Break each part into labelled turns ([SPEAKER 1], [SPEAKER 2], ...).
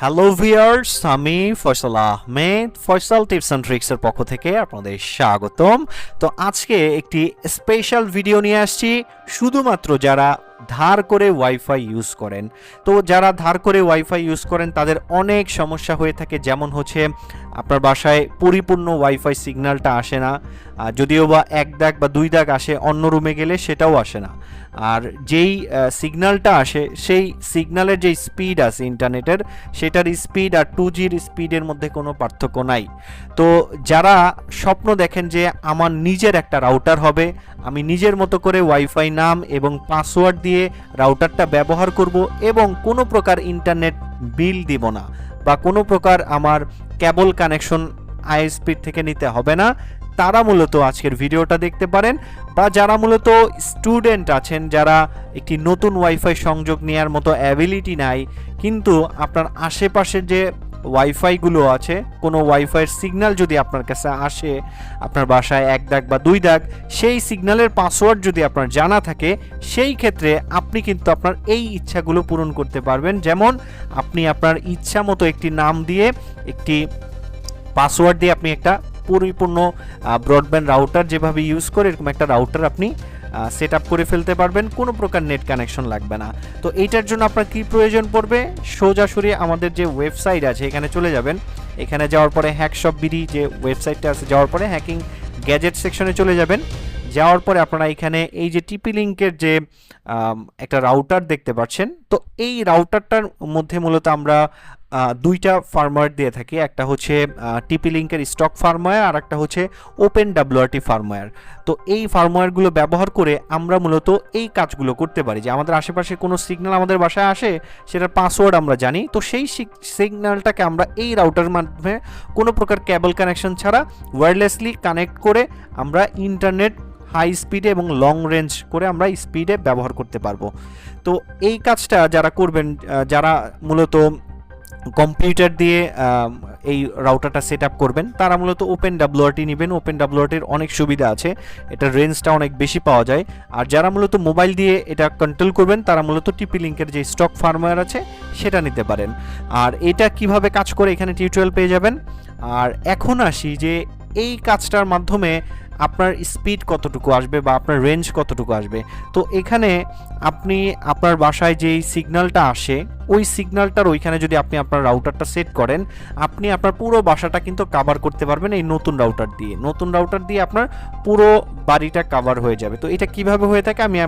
[SPEAKER 1] Hello viewers আমি Faisal Ahmed. Faisal tips and ট্রিক্সের পক্ষ থেকে আপনাদের স্বাগতম। তো আজকে একটি স্পেশাল ভিডিও নিয়ে আসছি। শুধুমাত্র যারা ধার করে ওয়াইফাই ইউজ করেন। তো যারা ধার করে ওয়াইফাই ইউজ করেন, তাদের অনেক সমস্যা হয়ে থাকে। যেমন হচ্ছে, আপনার বাসায় পরিপূর্ণ ওয়াইফাই সিগন্যালটা আসে না। যদিও বা এক দাগ বা দুই দাগ আসে, অন্য রুমে গেলে সেটাও আসে না। আর যেই সিগন্যালটা আসে, সেই সিগন্যালের যে স্পিড আছে ইন্টারনেটের সেটার স্পিড আর টু জির স্পিডের মধ্যে কোনো পার্থক্য নাই। তো যারা স্বপ্ন দেখেন যে আমার নিজের একটা রাউটার হবে, আমি নিজের মতো করে ওয়াইফাই নাম এবং পাসওয়ার্ড দিয়ে রাউটারটা ব্যবহার করব এবং কোনো প্রকার ইন্টারনেট বিল দিব না বা কোনো প্রকার আমার কেবল কানেকশন আইএসপির থেকে নিতে হবে না। তারা মূলত আজকের ভিডিওটা দেখতে পারেন বা যারা মূলত স্টুডেন্ট আছেন, যারা একটি নতুন ওয়াইফাই সংযোগ নেওয়ার মতো অ্যাবিলিটি নাই, কিন্তু আপনার আশেপাশের যে ওয়াইফাইগুলো আছে। কোনো ওয়াইফাইয়ের সিগন্যাল যদি আপনার কাছে আসে, আপনার বাসায় এক দাগ বা দুই দাগ, সেই সিগন্যালের পাসওয়ার্ড যদি আপনার জানা থাকে, সেই ক্ষেত্রে আপনি কিন্তু আপনার এই ইচ্ছাগুলো পূরণ করতে পারবেন। যেমন, আপনি আপনার ইচ্ছা মতো একটি নাম দিয়ে একটি পাসওয়ার্ড দিয়ে আপনি একটা পরিপূর্ণ ব্রডব্যান্ড রাউটার যেভাবে ইউজ করে, এরকম একটা রাউটার আপনি সেট করে ফেলতে পারবেন, কোনো প্রকার নেট কানেকশন লাগবে না। তো এইটার জন্য আপনার কি প্রয়োজন পড়বে? সোজাসুরি আমাদের যে ওয়েবসাইট আছে, এখানে চলে যাবেন। এখানে যাওয়ার পরে হ্যাক শপ বিডি যে ওয়েবসাইটটা আছে, যাওয়ার পরে হ্যাকিং গ্যাজেট সেকশনে চলে যাবেন। যাওয়ার পরে আপনারা এখানে এই যে টিপি লিঙ্কের যে একটা রাউটার দেখতে পাচ্ছেন। তো এই রাউটারটার মধ্যে মূলত আমরা দুইটা ফার্মওয়্যার দিয়ে থাকি। একটা হচ্ছে টিপি লিঙ্কের স্টক ফার্মওয়্যার আর একটা হচ্ছে ওপেন ডাব্লিউআরটি ফার্মওয়্যার তো এই ফার্মওয়্যারগুলো ব্যবহার করে আমরা মূলত এই কাজগুলো করতে পারি যে আমাদের আশেপাশে কোনো সিগন্যাল আমাদের বাসায় আসে, সেটার পাসওয়ার্ড আমরা জানি। তো সেই সিগন্যালটাকে আমরা এই রাউটার মাধ্যমে কোনো প্রকার ক্যাবল কানেকশন ছাড়া ওয়্যারলেসলি কানেক্ট করে আমরা ইন্টারনেট হাই স্পিডে এবং লং রেঞ্জ করে আমরা স্পিডে ব্যবহার করতে পারব। তো এই কাজটা যারা করবেন যারা মূলত কম্পিউটার দিয়ে এই রাউটারটা সেট আপ করবেন। তারা মূলত ওপেন ডাব্লিউআরটি নেবেন। ওপেন ডাব্লিউআরটির অনেক সুবিধা আছে। এটার রেঞ্জটা অনেক বেশি পাওয়া যায়। আর যারা মূলত মোবাইল দিয়ে এটা কন্ট্রোল করবেন, তারা মূলত টিপি লিঙ্কের যে স্টক ফার্মওয়্যার আছে, সেটা নিতে পারেন। আর এটা কীভাবে কাজ করে, এখানে টিউটোরিয়াল পেয়ে যাবেন। আর এখন আসি যে, এই কাজটার মাধ্যমে আপনার স্পিড কতটুকু আসবে বা আপনার রেঞ্জ কতটুকু আসবে? তো এখানে আপনি আপনার বাসায় যেই সিগন্যালটা আসে, ওই সিগন্যালটার ওইখানে যদি আপনি আপনার রাউটারটা সেট করেন, আপনি আপনার পুরো বাসাটা কিন্তু কাভার করতে পারবেন এই নতুন রাউটার দিয়ে। নতুন রাউটার দিয়ে আপনার পুরো বাড়িটা কাভার হয়ে যাবে। তো এটা কীভাবে হয়ে থাকে আমি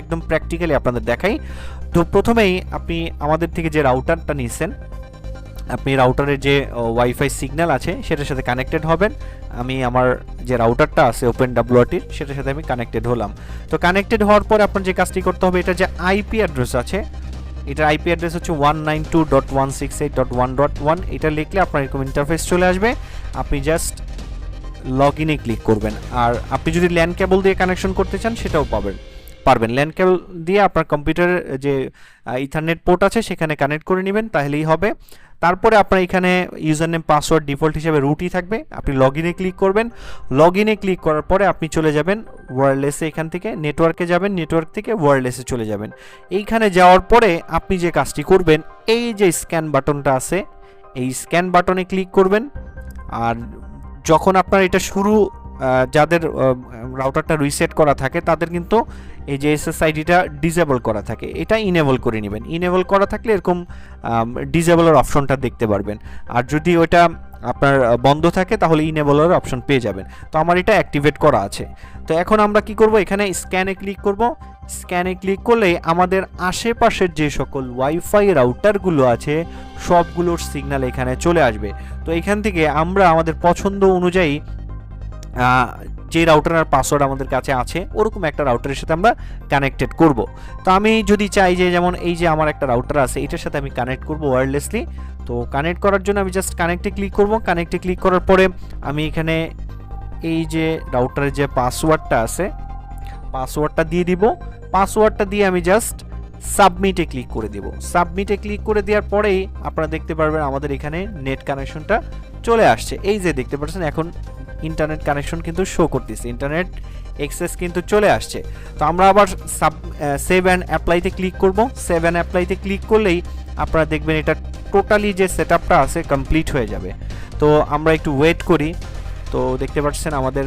[SPEAKER 1] একদম প্র্যাকটিক্যালি আপনাদের দেখাই। তো প্রথমেই আপনি আমাদের থেকে যে রাউটারটা নিয়েছেন আপনি রাউটারের যে ওয়াইফাই সিগন্যাল আছে, সেটার সাথে কানেক্টেড হবেন। আমি আমার যে রাউটারটা আছে ওপেন ডাব্লিউআরটির সেটার সাথে আমি কানেক্টেড হলাম। তো কানেক্টেড হওয়ার পর আপনার যে কাজটি করতে হবে এটা যে আইপি অ্যাড্রেস আছে, এটার আইপি অ্যাড্রেস হচ্ছে one nine two dot one six eight dot one dot one এটা লিখলে আপনার এরকম ইন্টারফেস চলে আসবে। আপনি জাস্ট লগ ইনে ক্লিক করবেন। আর আপনি যদি ল্যান্ড কেবল দিয়ে কানেকশন করতে চান, সেটাও পাবেন। পারবেন। ল্যান্ড কেবল দিয়ে আপনার কম্পিউটারের যে ইথারনেট পোর্ট আছে, সেখানে কানেক্ট করে নেবেন, তাহলেই হবে। তারপরে আপনার এখানে ইউজার নেম পাসওয়ার্ড ডিফল্ট হিসেবে রুটই থাকবে। আপনি লগ ইনে ক্লিক করবেন। লগ ইনে ক্লিক করার পরে আপনি চলে যাবেন ওয়্যারলেসে এখান থেকে। নেটওয়ার্কে যাবেন নেটওয়ার্ক থেকে ওয়্যারলেসে চলে যাবেন। এইখানে যাওয়ার পরে আপনি যে কাজটি করবেন, এই যে স্ক্যান বাটনটা আছে, এই স্ক্যান বাটনে ক্লিক করবেন। আর যখন আপনার এটা শুরু যাদের রাউটারটা রিসেট করা থাকে, তাদের কিন্তু এই যে এসএসআইডিটা ডিসেবল করা থাকে। এটা ইনেবল করে নেবেন। ইনেবল করা থাকলে এরকম ডিসেবলের অপশনটা দেখতে পারবেন। আর যদি ওটা আপনার বন্ধ থাকে, তাহলে ইনেবলের অপশন পেয়ে যাবেন। তো আমার এটা অ্যাক্টিভেট করা আছে। তো এখন আমরা কি করব? এখানে স্ক্যানে ক্লিক করব। স্ক্যানে ক্লিক করলে আমাদের আশেপাশের যে সকল ওয়াইফাই রাউটারগুলো আছে, সবগুলোর সিগন্যাল এখানে চলে আসবে। তো এখান থেকে আমরা আমাদের পছন্দ অনুযায়ী যে রাউটার আর পাসওয়ার্ড আমাদের কাছে আছে, ওরকম একটা রাউটারের সাথে আমরা কানেক্টেড করব। তো আমি যদি চাই যে, যেমন এই যে আমার একটা রাউটার আছে, এটার সাথে আমি কানেক্ট করব ওয়্যারলেসলি তো কানেক্ট করার জন্য আমি জাস্ট কানেক্টে ক্লিক করব। কানেক্টে ক্লিক করার পরে আমি এখানে এই যে রাউটারের যে পাসওয়ার্ডটা আছে পাসওয়ার্ডটা দিয়ে দিব। পাসওয়ার্ডটা দিয়ে আমি জাস্ট সাবমিটে ক্লিক করে দিব। সাবমিটে ক্লিক করে দেওয়ার পরেই আপনারা দেখতে পারবেন আমাদের এখানে নেট কানেকশনটা চলে আসছে। এই যে দেখতে পাচ্ছেন, এখন ইন্টারনেট কানেকশন কিন্তু শো করতেছে ইন্টারনেট এক্সেস কিন্তু চলে আসছে। তো আমরা আবার সাব সেভ অ্যান্ড অ্যাপ্লাইতে ক্লিক করব। সেভ অ্যান্ড অ্যাপ্লাইতে ক্লিক করলেই আপনারা দেখবেন এটা টোটালি যে সেট আছে কমপ্লিট হয়ে যাবে। তো আমরা একটু ওয়েট করি। তো দেখতে পাচ্ছেন আমাদের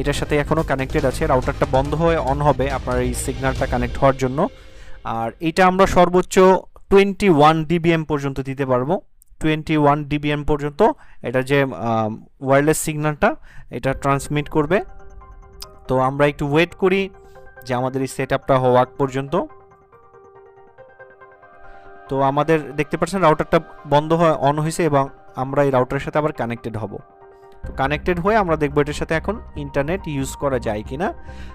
[SPEAKER 1] এটার সাথে এখনও কানেক্টেড আছে রাউটারটা বন্ধ হয়ে অন হবে আপনার এই সিগন্যালটা কানেক্ট হওয়ার জন্য। আর এটা আমরা সর্বোচ্চ টোয়েন্টি ওয়ান ডিবিএম পর্যন্ত দিতে পারব। টোয়েন্টি ওয়ান ডিবিএম পর্যন্ত, এটা যে ওয়্যারলেস সিগন্যালটা এটা ট্রান্সমিট করবে। তো আমরা একটু ওয়েট করি যে আমাদের এই সেট আপটা হওয়া পর্যন্ত। তো আমাদের, দেখতে পাচ্ছেন রাউটারটা বন্ধ হয় অন হয়েছে এবং আমরা এই রাউটারের সাথে আবার কানেক্টেড হব। তো কানেক্টেড হয়ে আমরা দেখব এটার সাথে এখন ইন্টারনেট ইউজ করা যায় কিনা।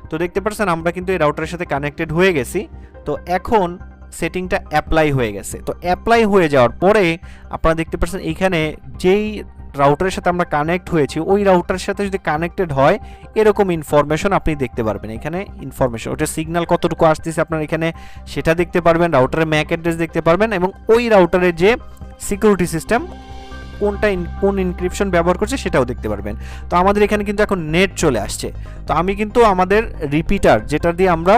[SPEAKER 1] তো দেখতে পাচ্ছেন, আমরা কিন্তু এই রাউটারের সাথে কানেক্টেড হয়ে গেছি। তো এখন সেটিংটা অ্যাপ্লাই হয়ে গেছে। তো অ্যাপ্লাই হয়ে যাওয়ার পরে আপনারা দেখতে পাচ্ছেন এইখানে যেই রাউটারের সাথে আমরা কানেক্ট হয়েছি, ওই রাউটারের সাথে যদি কানেক্টেড হয়, এরকম ইনফরমেশন আপনি দেখতে পারবেন। এখানে ইনফরমেশন ওটা সিগন্যাল কতটুকু আসতেছে আপনার এখানে সেটা দেখতে পারবেন রাউটারের ম্যাক অ্যাড্রেস দেখতে পারবেন এবং ওই রাউটারের যে সিকিউরিটি সিস্টেম কোনটা কোন ইনক্রিপশন ব্যবহার করছে সেটাও দেখতে পারবেন। তো আমাদের এখানে কিন্তু এখন নেট চলে আসছে। তো আমি কিন্তু আমাদের রিপিটার যেটা দিয়ে আমরা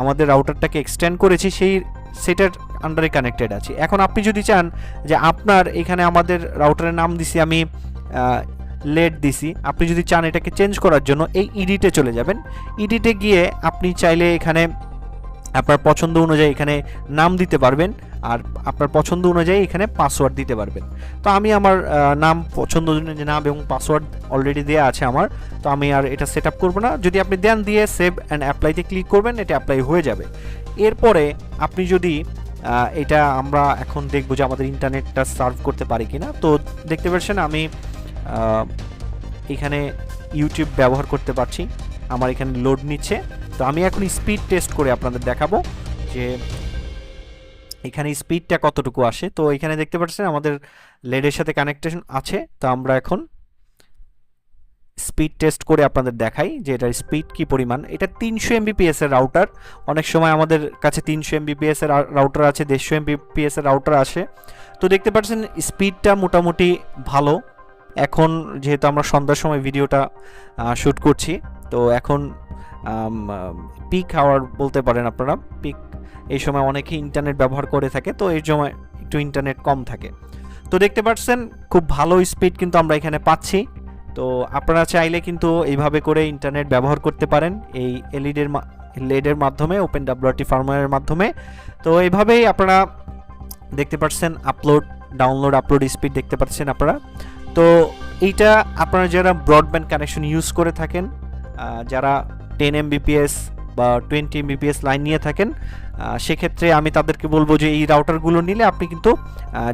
[SPEAKER 1] আমাদের রাউটারটাকে এক্সটেন্ড করেছি, সেই সেটার আন্ডারে কানেক্টেড আছি। এখন আপনি যদি চান যে আপনার এখানে আমাদের রাউটারের নাম দিছি, আমি লেট দিছি, আপনি যদি চান এটাকে চেঞ্জ করার জন্য, এই ইডিটে চলে যাবেন। ইডিটে গিয়ে আপনি চাইলে এখানে আপনার পছন্দ অনুযায়ী এখানে নাম দিতে পারবেন আর আপনার পছন্দ অনুযায়ী এখানে পাসওয়ার্ড দিতে পারবেন। তো আমি আমার নাম, পছন্দ অনুযায়ী নাম এবং পাসওয়ার্ড অলরেডি দেওয়া আছে আমার। তো আমি আর এটা সেট আপ করব না। যদি আপনি দেন দিয়ে সেভ অ্যান্ড অ্যাপ্লাইতে ক্লিক করবেন, এটা অ্যাপ্লাই হয়ে যাবে। এরপরে আপনি যদি এটা আমরা এখন দেখব যে আমাদের ইন্টারনেটটা সার্ভ করতে পারি কিনা। তো দেখতে পাচ্ছেন আমি এখানে ইউটিউব ব্যবহার করতে পারছি। আমার এখানে লোড নিচ্ছে। তো আমি এখন স্পিড টেস্ট করে আপনাদের দেখাবো যে এখানে স্পিডটা কতটুকু আসে। তো এখানে দেখতে পাচ্ছেন আমাদের লেডের সাথে কানেকটেশন আছে। তো আমরা এখন স্পিড টেস্ট করে আপনাদের দেখাই যে এটার স্পিড কি পরিমাণ। এটা তিনশো এমবিপিএস এর রাউটার অনেক সময় আমাদের কাছে তিনশো এমবিপিএস এর রাউটার আছে, দেড়শো এমবিপিএস এর রাউটার আসে। তো দেখতে পাচ্ছেন স্পিডটা মোটামুটি ভালো। এখন যেহেতু আমরা সন্ধ্যার সময় ভিডিওটা শ্যুট করছি, তো এখন পিক আওয়ার বলতে পারেন আপনারা। পিক এই সময় অনেকে ইন্টারনেট ব্যবহার করে থাকে, তো এই সময় একটু ইন্টারনেট কম থাকে। তো দেখতে পাচ্ছেন, খুব ভালো স্পিড কিন্তু আমরা এখানে পাচ্ছি। তো আপনারা চাইলে কিন্তু এইভাবে করে ইন্টারনেট ব্যবহার করতে পারেন। এই এলইডির লেডের মাধ্যমে ওপেন ডাব্লিউটি ফার্মওয়্যারের মাধ্যমে। তো এইভাবেই আপনারা দেখতে পাচ্ছেন আপলোড ডাউনলোড আপলোড স্পিড দেখতে পাচ্ছেন আপনারা। তো এইটা আপনারা যারা ব্রডব্যান্ড কানেকশন ইউজ করে থাকেন যারা টেন এমবিপিএস বা টোয়েন্টি এমবিপিএস লাইন নিয়ে থাকেন সেক্ষেত্রে আমি তাদেরকে বলব যে এই রাউটারগুলো নিলে আপনি কিন্তু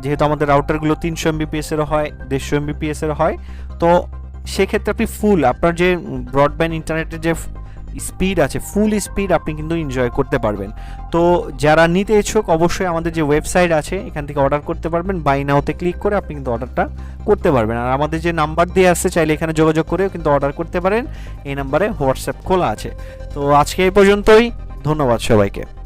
[SPEAKER 1] যেহেতু আমাদের রাউটারগুলো তিনশো এমবিপিএস এর হয়, দেড়শো এমবিপিএস এর হয়, তো সেক্ষেত্রে আপনি ফুল আপনার যে ব্রডব্যান্ড ইন্টারনেটের যে স্পিড আছে ফুল স্পিড আপনি কিন্তু এনজয় করতে পারবেন। তো যারা নিতে ইচ্ছুক, অবশ্যই আমাদের যে ওয়েবসাইট আছে, এখান থেকে অর্ডার করতে পারবেন। বাই নাওতে ক্লিক করে আপনি কিন্তু অর্ডারটা করতে পারবেন। আর আমাদের যে নাম্বার দিয়ে আসছে, চাইলে এখানে যোগাযোগ করেও কিন্তু অর্ডার করতে পারেন। এই নাম্বারে হোয়াটসঅ্যাপ খোলা আছে। তো আজকে এই পর্যন্তই। ধন্যবাদ সবাইকে।